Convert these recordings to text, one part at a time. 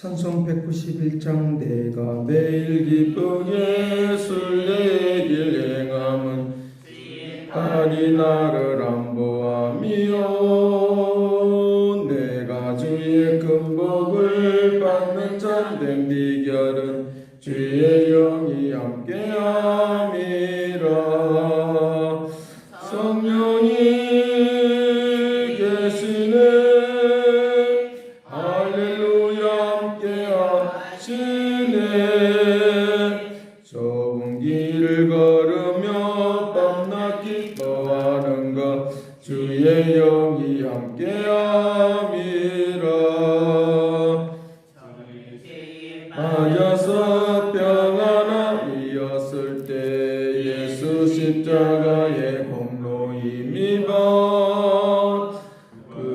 찬송 191장 내가 매일 기쁘게 술래길 행함은 딸이 나를 안보함이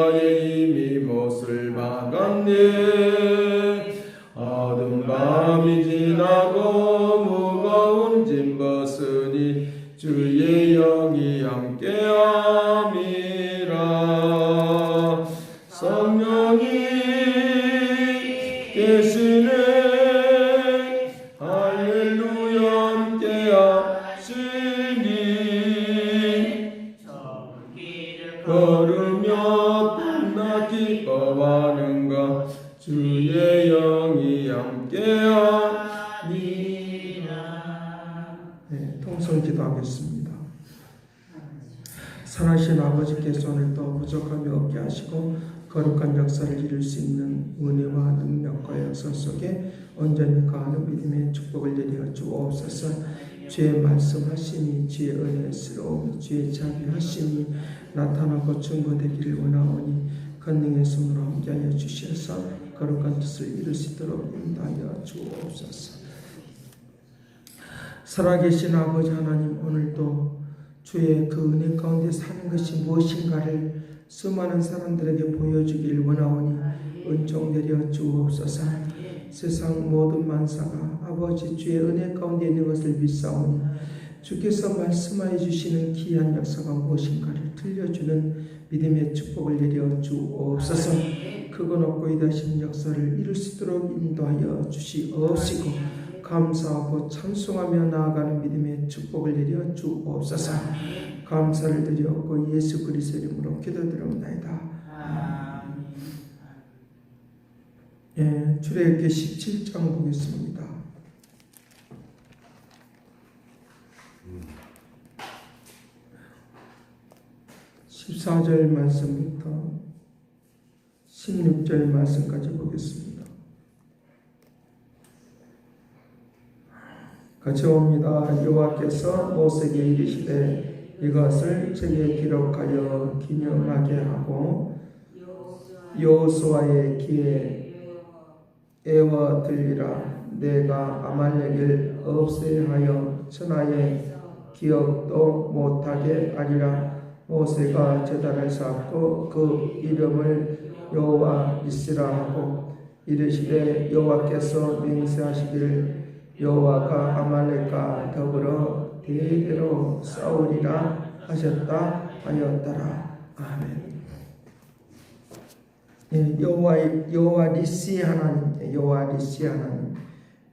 십자가에 이미 못을 박았네 걸으며 밤낮 기뻐하는 것 주의 영이 함께하니라. 네, 통성 기도하겠습니다. 선하신 아버지께서 오늘도 부족함이 없게 하시고 거룩한 역사를 이룰 수 있는 은혜와 능력과 역사 속에 온전히 거하는 믿음의 축복을 내려 주옵소서 주의 말씀하심이 주의 은혜스러움이 주의 자비하심이 나타나고 증거되기를 원하오니 권능의 손으로 함께하여 주셔서 거룩한 뜻을 이룰 수 있도록 인도하여 주옵소서. 살아계신 아버지 하나님 오늘도 주의 그 은혜 가운데 사는 것이 무엇인가를 수많은 사람들에게 보여주길 원하오니 은총 내려 주옵소서 세상 모든 만사가 아버지 주의 은혜 가운데 있는 것을 믿사오니 주께서 말씀하여 주시는 귀한 역사가 무엇인가를 들려주는 믿음의 축복을 내려 주옵소서 크고 높고 이다신 역사를 이룰 수 있도록 인도하여 주시옵시고 감사하고 찬송하며 나아가는 믿음의 축복을 내려 주옵소서 감사를 드렸고 예수 그리스도 이름으로 기도드립니다 예, 출애굽기 17장 보겠습니다. 십사 절 말씀부터 16절 말씀까지 보겠습니다. 같이 옵니다. 여호와께서 모세에게 이르시되 이것을 책에 기록하여 기념하게 하고 여호수아의 귀에 애워 들리라 내가 아말렉을 없애하여 천하의 기억도 못하게 하리라 모세가 제단을 쌓고 그 이름을 여호와 이스라 하고 이르시되 여호와께서 맹세하시기를 여호와가 아말렉과 더불어 대대로 싸우리라 하셨다 하였더라. 아멘. 예, 여호와 여호와 니시 하나님, 여호와 니시 하나님,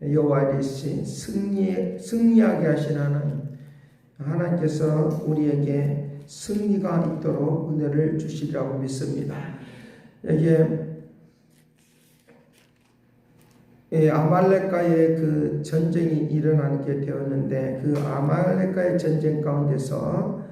여호와 니시 승리 승리하게 하신 하나님, 하나님께서 우리에게 승리가 있도록 은혜를 주시리라고 믿습니다. 여기에 예, 아말렉과의 그 전쟁이 일어나게 되었는데 그 아말렉과의 전쟁 가운데서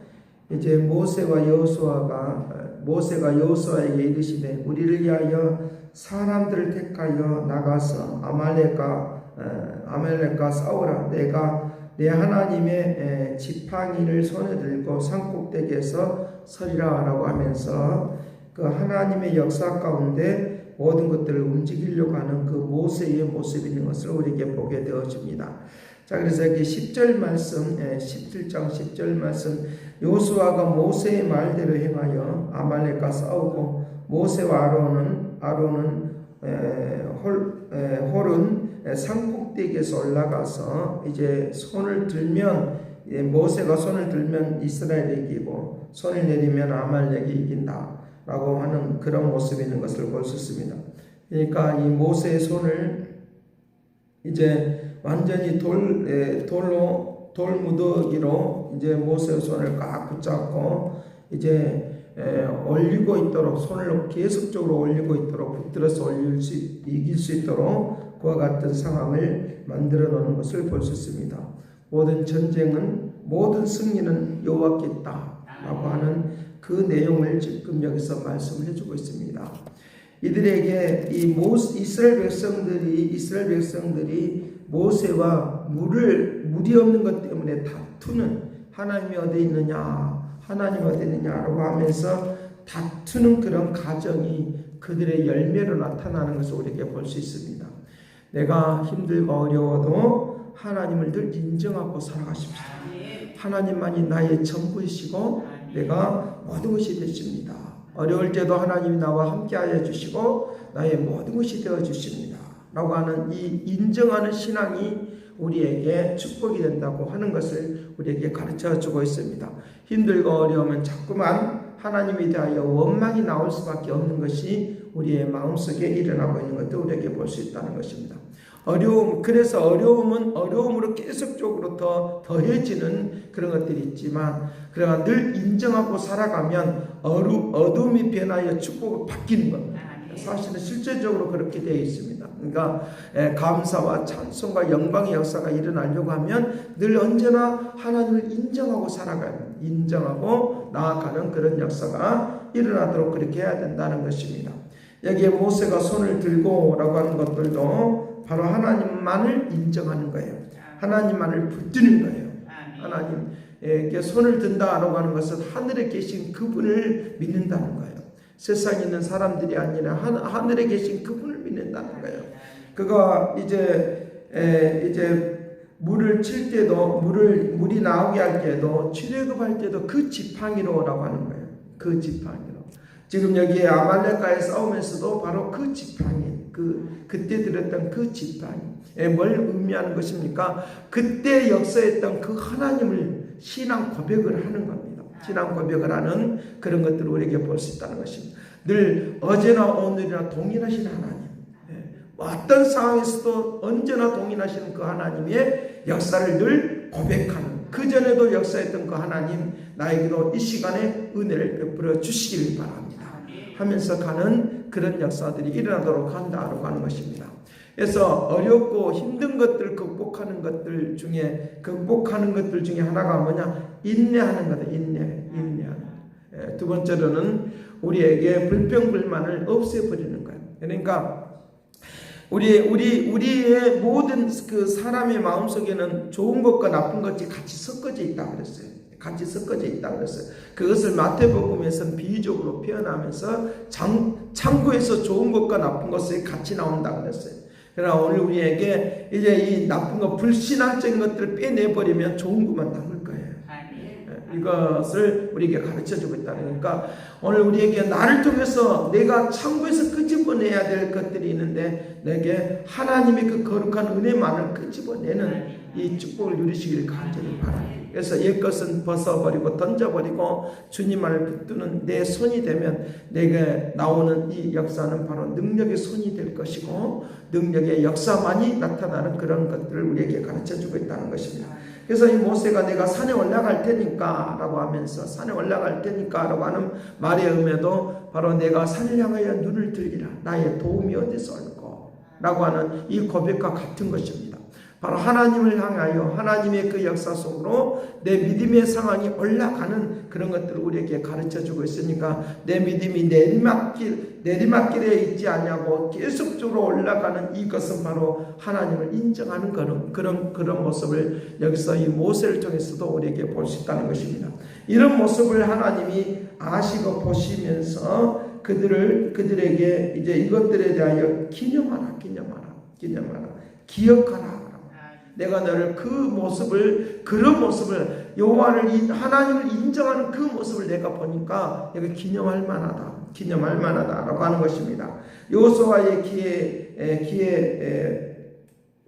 이제 모세와 여호수아가 모세가 여호수아에게 이르시되 우리를 위하여 사람들을 택하여 나가서 아말렉과 어, 아말렉과 싸우라 내가 내 하나님의 에, 지팡이를 손에 들고 산꼭대기에서 서리라라고 하면서 그 하나님의 역사 가운데 모든 것들을 움직이려고 하는 그 모세의 모습이 있는 것을 우리에게 보게 되어집니다. 자, 그래서 여기 10절 말씀, 예, 17장 10절 말씀, 요수아가 모세의 말대로 행하여 아말렉과 싸우고 모세와 아론은 아론은 홀은 에, 산꼭대기에서 올라가서 이제 손을 들면 예, 모세가 손을 들면 이스라엘이 이기고 손을 내리면 아말렉이 이긴다 라고 하는 그런 모습이 있는 것을 볼 수 있습니다. 그러니까 이 모세의 손을 이제 완전히 돌 에, 돌로 돌 무더기로 이제 모세의 손을 꽉 붙잡고 이제 에, 올리고 있도록 손을 계속적으로 올리고 있도록 붙들어서 올릴 수 이길 수 있도록 그와 같은 상황을 만들어 놓는 것을 볼 수 있습니다. 모든 전쟁은 모든 승리는 여호와께 있다라고 하는 그 내용을 지금 여기서 말씀을 해주고 있습니다. 이들에게 이 모, 이스라엘 백성들이 이스라엘 백성들이 모세와 물을 물이 없는 것 때문에 다투는 하나님이 어디 있느냐 하나님 어디 있느냐라고 하면서 다투는 그런 가정이 그들의 열매로 나타나는 것을 우리에게 볼 수 있습니다. 내가 힘들고 어려워도 하나님을 늘 인정하고 살아가십시다. 하나님만이 나의 전부이시고 내가 모든 것이 되십니다. 어려울 때도 하나님이 나와 함께하여 주시고 나의 모든 것이 되어 주십니다. 라고 하는 이 인정하는 신앙이 우리에게 축복이 된다고 하는 것을 우리에게 가르쳐 주고 있습니다. 힘들고 어려우면 자꾸만 하나님에 대하여 원망이 나올 수밖에 없는 것이 우리의 마음속에 일어나고 있는 것도 우리에게 볼 수 있다는 것입니다. 어려움, 그래서 어려움은 어려움으로 계속적으로 더 더해지는 그런 것들이 있지만, 그러나 늘 인정하고 살아가면 어루, 어둠이 변하여 축복을 바뀌는 겁니다. 사실은 실제적으로 그렇게 되어 있습니다. 그러니까 감사와 찬송과 영광의 역사가 일어나려고 하면 늘 언제나 하나님을 인정하고 살아가는, 인정하고 나아가는 그런 역사가 일어나도록 그렇게 해야 된다는 것입니다. 여기에 모세가 손을 들고라고 하는 것들도 바로 하나님만을 인정하는 거예요. 하나님만을 붙드는 거예요. 하나님에게 손을 든다라고 하는 것은 하늘에 계신 그분을 믿는다는 거예요. 세상에 있는 사람들이 아니라 하늘에 계신 그분을 믿는다는 거예요. 그가 이제 에, 이제 물을 칠 때도 물을 물이 나오게 할 때도 출애굽할 때도 그 지팡이로라고 하는 거예요. 그 지팡이로. 지금 여기 아말렉과의 싸움에서도 바로 그 지팡이, 그 그때 들었던 그 지팡이, 뭘 의미하는 것입니까? 그때 역사했던 그 하나님을 신앙 고백을 하는 겁니다. 신앙 고백을 하는 그런 것들을 우리에게 볼 수 있다는 것입니다. 늘 어제나 오늘이나 동일하신 하나님. 어떤 상황에서도 언제나 동일하시는 그 하나님의 역사를 늘 고백하는 그 전에도 역사했던 그 하나님 나에게도 이 시간에 은혜를 베풀어 주시길 바랍니다. 하면서 가는 그런 역사들이 일어나도록 한다고 하는 것입니다. 그래서 어렵고 힘든 것들 극복하는 것들 중에 극복하는 것들 중에 하나가 뭐냐 인내하는 거다 인내 인내하는 두 번째로는 우리에게 불평불만을 없애버리는 거예요. 그러니까 우리 우리 우리의 모든 그 사람의 마음 속에는 좋은 것과 나쁜 것이 같이 섞어져 있다 그랬어요. 같이 섞어져 있다 그랬어요. 그것을 마태복음에서는 비유적으로 표현하면서 장, 창고에서 좋은 것과 나쁜 것이 같이 나온다 그랬어요. 그러나 오늘 우리에게 이제 이 나쁜 것, 불신앙적인 것들을 빼내버리면 좋은 것만 남을. 이것을 우리에게 가르쳐 주고 있다. 그러니까 오늘 우리에게 나를 통해서 내가 창고에서 끄집어내야 될 것들이 있는데 내게 하나님의 그 거룩한 은혜만을 끄집어내는 이 축복을 누리시길 간절히 바랍니다. 그래서 옛것은 벗어버리고 던져버리고 주님만을 붙드는 내 손이 되면 내게 나오는 이 역사는 바로 능력의 손이 될 것이고 능력의 역사만이 나타나는 그런 것들을 우리에게 가르쳐 주고 있다는 것입니다. 그래서 이 모세가 내가 산에 올라갈 테니까 라고 하면서 산에 올라갈 테니까 라고 하는 말의 의미도 바로 내가 산을 향하여 눈을 들기라 나의 도움이 어디서 올고 라고 하는 이 고백과 같은 것입니다. 바로 하나님을 향하여 하나님의 그 역사 속으로 내 믿음의 상황이 올라가는 그런 것들을 우리에게 가르쳐 주고 있으니까 내 믿음이 내리막길, 내리막길에 있지 않냐고 계속적으로 올라가는 이것은 바로 하나님을 인정하는 그런, 그런, 그런 모습을 여기서 이 모세를 통해서도 우리에게 볼 수 있다는 것입니다. 이런 모습을 하나님이 아시고 보시면서 그들을, 그들에게 이제 이것들에 대하여 기념하라, 기념하라, 기념하라, 기억하라. 내가 너를 그 모습을 그런 모습을 여호와를 하나님을 인정하는 그 모습을 내가 보니까 내가 기념할 만하다. 기념할 만하다라고 하는 것입니다. 요수아의 기에 기에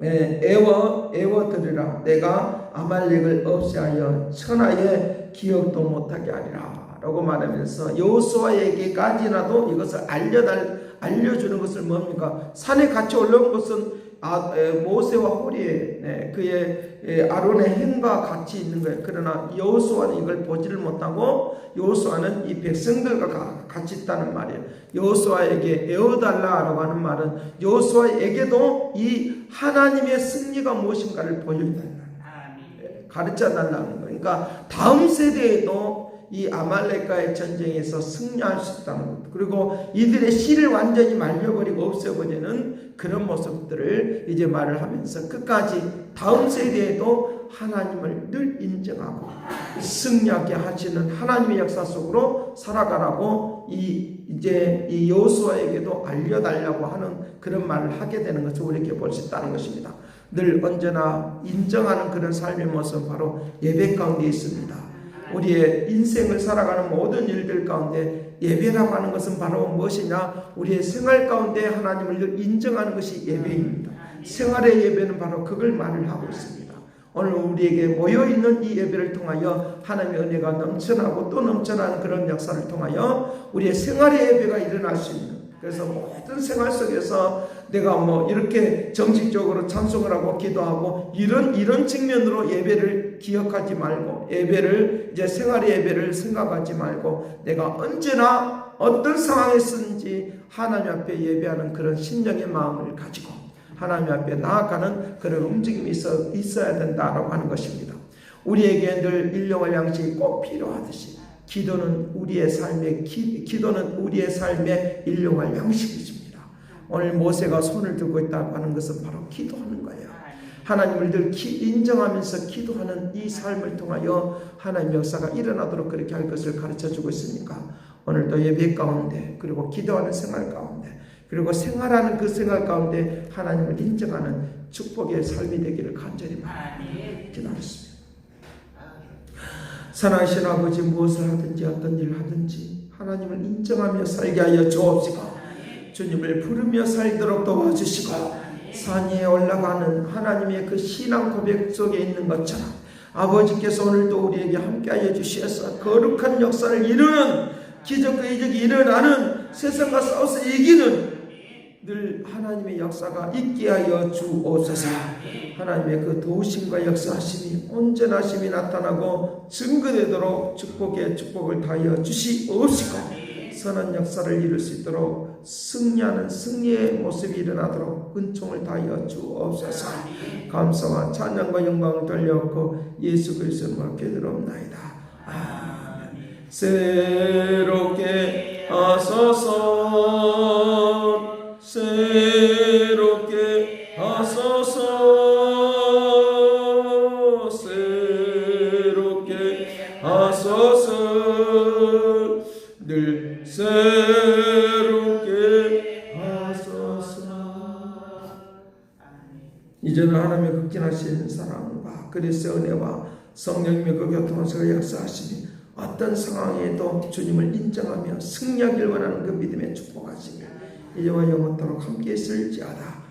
애워 애워 들으라. 내가 아말렉을 없애하여 천하의 기억도 못하게 하리라.라고 말하면서 여호수아에게까지라도 이것을 알려달 알려주는 것을 뭡니까? 산에 같이 올라온 것은 아, 에, 모세와 호리에 네, 그의 에, 아론의 행과 같이 있는 거예요. 그러나 여호수아는 이걸 보지를 못하고 여호수아는 이 백성들과 가, 같이 있다는 말이에요. 여호수아에게 에어달라라고 하는 말은 여호수아에게도 이 하나님의 승리가 무엇인가를 보여달라. 가르쳐 달라는 거예요. 그러니까 다음 세대에도 이 아말렉과의 전쟁에서 승리할 수 있다는 것. 그리고 이들의 씨를 완전히 말려버리고 없애버리는 그런 모습들을 이제 말을 하면서 끝까지 다음 세대에도 하나님을 늘 인정하고 승리하게 하시는 하나님의 역사 속으로 살아가라고 이 이제 이 여호수아에게도 알려달라고 하는 그런 말을 하게 되는 것을 우리에게 볼 수 있다는 것입니다. 늘 언제나 인정하는 그런 삶의 모습은 바로 예배 가운데 있습니다. 우리의 인생을 살아가는 모든 일들 가운데 예배라고 하는 것은 바로 무엇이냐? 우리의 생활 가운데 하나님을 인정하는 것이 예배입니다. 생활의 예배는 바로 그걸 말을 하고 있습니다. 오늘 우리에게 모여 있는 이 예배를 통하여 하나님의 은혜가 넘쳐나고 또 넘쳐나는 그런 역사를 통하여 우리의 생활의 예배가 일어날 수 있는 그래서 모든 생활 속에서 내가 뭐 이렇게 정식적으로 찬송을 하고 기도하고 이런 이런 측면으로 예배를 기억하지 말고 예배를 이제 생활의 예배를 생각하지 말고 내가 언제나 어떤 상황에 쓰는지 하나님 앞에 예배하는 그런 신령의 마음을 가지고 하나님 앞에 나아가는 그런 움직임이 있어, 있어야 된다라고 하는 것입니다. 우리에게 늘 일용할 양식이 꼭 필요하듯이 기도는 우리의 삶의 기, 기도는 우리의 삶의 일용할 양식이십니다. 오늘 모세가 손을 들고 있다고 하는 것은 바로 기도하는 거예요. 하나님을 늘 기, 인정하면서 기도하는 이 삶을 통하여 하나님 역사가 일어나도록 그렇게 할 것을 가르쳐 주고 있으니까 오늘도 예배 가운데 그리고 기도하는 생활 가운데 그리고 생활하는 그 생활 가운데 하나님을 인정하는 축복의 삶이 되기를 간절히 기도하겠습니다. 사랑하신 아버지 무엇을 하든지 어떤 일을 하든지 하나님을 인정하며 살게 하여 주옵시고 주님을 부르며 살도록 도와주시고 산 위에 올라가는 하나님의 그 신앙 고백 속에 있는 것처럼 아버지께서 오늘도 우리에게 함께하여 주시어서 거룩한 역사를 이루는 기적과 이적이 일어나는 세상과 싸워서 이기는 늘 하나님의 역사가 있게 하여 주옵소서. 하나님의 그 도우심과 역사하심이 온전하심이 나타나고 증거되도록 축복의 축복을 다하여 주시옵시고 선한 역사를 이룰 수 있도록 승리하는 승리의 모습이 일어나도록 은총을 다하여 주옵소서. 감사와 찬양과 영광을 돌려놓고 예수 그리스도로 기도옵나이다. 아멘. 새롭게 하소서. 새롭게 하소서 이제는 하나님의 극진하신 사랑과 그리스의 은혜와 성령님의 그 교통하시고 역사하시니 어떤 상황에도 주님을 인정하며 승리하길 원하는 그 믿음의 축복하시며 이제와 영원토록 함께 있을지어다.